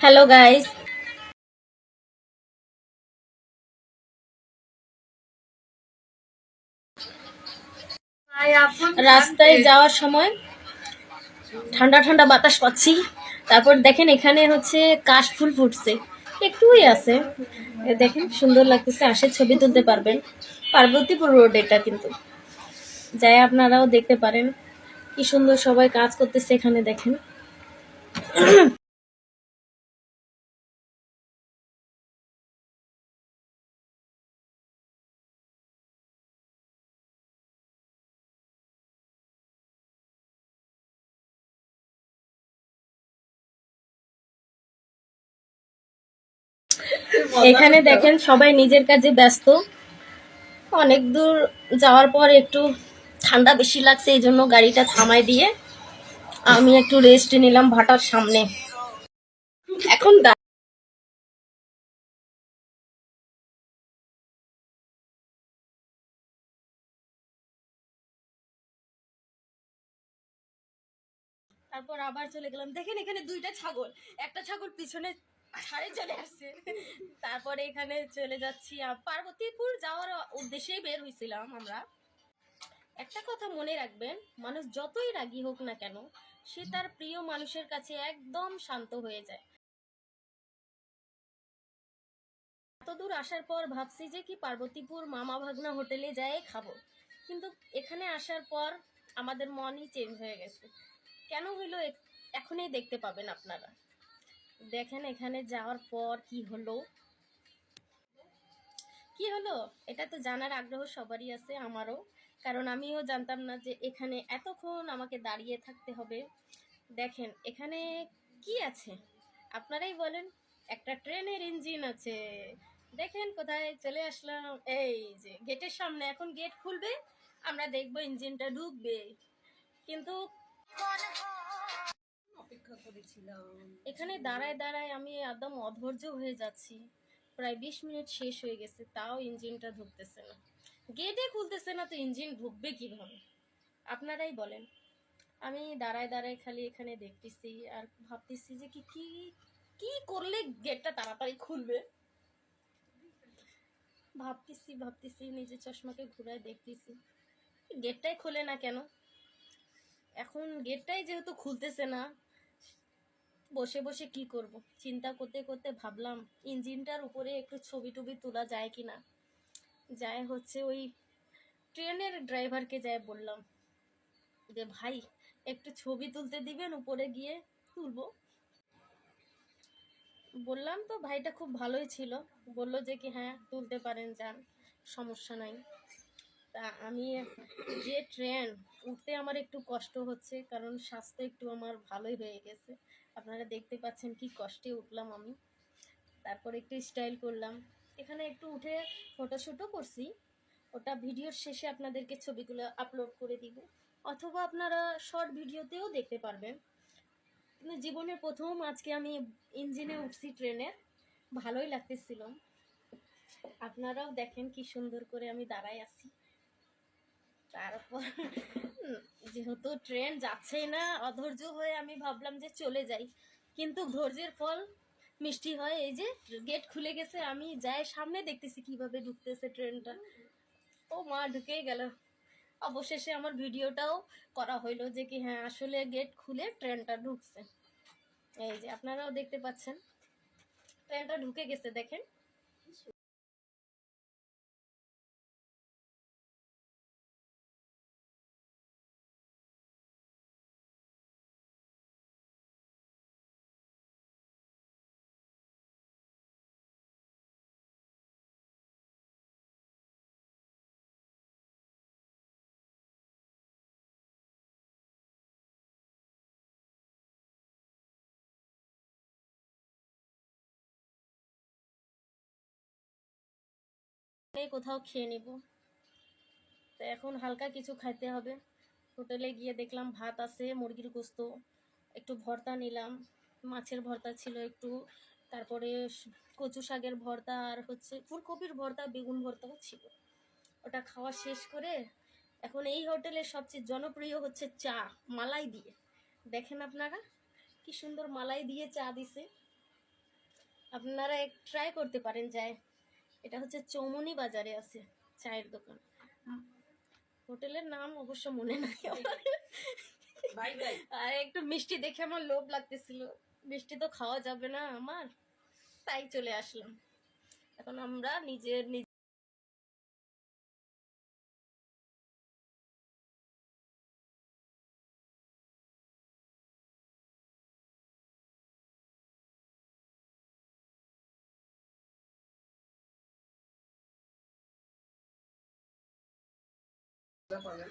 Hello guys রাস্তায় যাওয়ার সময় ঠান্ডা ঠান্ডা বাতাস পাচ্ছি। তারপর দেখেন এখানে হচ্ছে কাশ ফুল ফুটছে। একটুই আছে। দেখেন সুন্দর লাগতেছে। আসে ছবি তুলতে পারবেন। পার্বতীপুর রোড এটা কিন্তু। যাই আপনারাও দেখতে পারেন। কি সুন্দর সবাই কাজ করতেছে এখানে দেখেন। এখানে দেখেন সবাই নিজের কাজে ব্যস্ত। অনেক দূর যাওয়ার পর একটু ঠান্ডা বেশি লাগছে, এই জন্য গাড়িটা থামাই দিয়ে আমি একটু রেস্ট নিলাম ভাটার সামনে। এখন তারপর আবার চলে গেলাম। দেখেন এখানে দুইটা ছাগল। একটা ছাগল পিছনে চলে তারপরে এখানে চলে যাচ্ছি পার্বতীপুর যাওয়ার উদ্দেশ্যেই বের হয়েছিলাম আমরা। একটা কথা মনে রাখবেন, মানুষ যতই রাগী হোক না কেন, সে তার প্রিয় মানুষের কাছে একদম শান্ত হয়ে যায়। এতদূর আসার পর ভাবছি যে কি পার্বতীপুর মামা ভাগনা হোটেলে যাই খাব। কিন্তু এখানে আসার পর আমাদের মনই চেঞ্জ হয়ে গেছে। কেন হইল এখনই দেখতে পাবেন আপনারা। দেখেন এখানে যাওয়ার পর কি হলো? কি হলো? এটা তো জানার আগ্রহ সবারই আছে, আমারও। কারণ আমিও জানতাম না যে এখানে এতক্ষণ আমাকে দাঁড়িয়ে থাকতে হবে। দেখেন, এখানে কি আছে? আপনারাই বলেন, একটা ট্রেনের ইঞ্জিন আছে। দেখেন কোথায় চলে আসলাম। এই যে, গেটের সামনে, এখন গেট খুলবে, আমরা দেখব ইঞ্জিনটা ঢুকবে। কিন্তু অপেক্ষা করেছিলাম। এখানে দাঁড়ায় দাঁড়ায় আমি একদম অধৈর্য হয়ে যাচ্ছি। প্রায় বিশ মিনিট শেষ হয়ে গেছে, তাও ইঞ্জিনটা ঢুকতেছে না। গেটে খুলতেছে না তো ইঞ্জিন ঢুকবে কীভাবে? আপনারাই বলেন। আমি দাঁড়ায় দাঁড়ায় খালি এখানে দেখতেছি আর ভাবতেছি যে কি কি কি করলে গেটটা তাড়াতাড়ি খুলবে? ভাবতেছি ভাবতেছি, নিজের চশমাকে ঘুরায় দেখতেছি। গেটটাই খোলে না কেন? এখন গেটটাই যেহেতু খুলতেছে না বসে বসে কি করব? চিন্তা করতে করতে ভাবলাম, ইঞ্জিনটার উপরে একটু ছবি টবি তোলা যায় কি না? যায় হচ্ছে ওই ট্রেনের ড্রাইভারকে যায় বললাম যে, ভাই, একটু ছবি তুলতে দিবেন, উপরে গিয়ে তুলবো? বললাম, তো ভাইটা খুব ভালোই ছিল। বলল যে কি হ্যাঁ তুলতে পারেন, যান, সমস্যা নাই। তা আমি যে ট্রেন, উঠতে আমার একটু কষ্ট হচ্ছে, কারণ স্বাস্থ্য একটু আমার ভালোই হয়ে গেছে। আপনারা দেখতে পাচ্ছেন কি কষ্টে উঠলাম আমি। তারপর একটু স্টাইল করলাম। এখানে একটু উঠে ফটোশ্যুটও করছি। ওটা ভিডিওর শেষে আপনাদেরকে ছবিগুলো আপলোড করে দিব। অথবা আপনারা শর্ট ভিডিওতেও দেখতে পারবেন। কিন্তু জীবনের প্রথম আজকে আমি ইঞ্জিনে উঠছি ট্রেনে ভালোই লাগতেছিল। আপনারাও দেখেন কি সুন্দর করে আমি দাঁড়ায় আছি। তারপর যেহেতু ট্রেন যাচ্ছেই না, অধৈর্য হয়ে আমি ভাবলাম যে চলে যাই। কিন্তু ধৈর্যের ফল মিষ্টি হয়, এই যে গেট খুলে গেছে, আমি যাই সামনে দেখতেছি কীভাবে ঢুকতেছে ট্রেনটা। ও মা, ঢুকেই গেল। অবশেষে আমার ভিডিওটাও করা হইল যে কি হ্যাঁ আসলে গেট খুলে ট্রেনটা ঢুকছে। এই যে, আপনারাও দেখতে পাচ্ছেন। ট্রেনটা ঢুকে গেছে, দেখেন। এই কোথাও খেয়ে নিব। তো এখন হালকা কিছু খাইতে হবে। হোটেলে গিয়ে দেখলাম ভাত আছে, মুরগির গোস্ত, একটু ভর্তা নিলাম, মাছের ভর্তা ছিল একটু, তারপরে কচু শাকের ভর্তা আর হচ্ছে ফুলকপির ভর্তা, বেগুন ভর্তাও ছিল। ওটা খাওয়া শেষ করে এখন এই হোটেলের সবচেয়ে জনপ্রিয় হচ্ছে চা, মালাই দিয়ে। দেখেন আপনারা, কি সুন্দর মালাই দিয়ে চা দিছে। আপনারা এক ট্রাই করতে পারেন যায় এটা হচ্ছে চৌমনি বাজারে আছে চায়ের দোকান। হোটেলের নাম অবশ্য মনে নাই আর একটু মিষ্টি দেখে আমার লোভ লাগতেছিল। মিষ্টি তো খাওয়া যাবে না আমার তাই চলে আসলাম। এখন আমরা নিজের 来宝来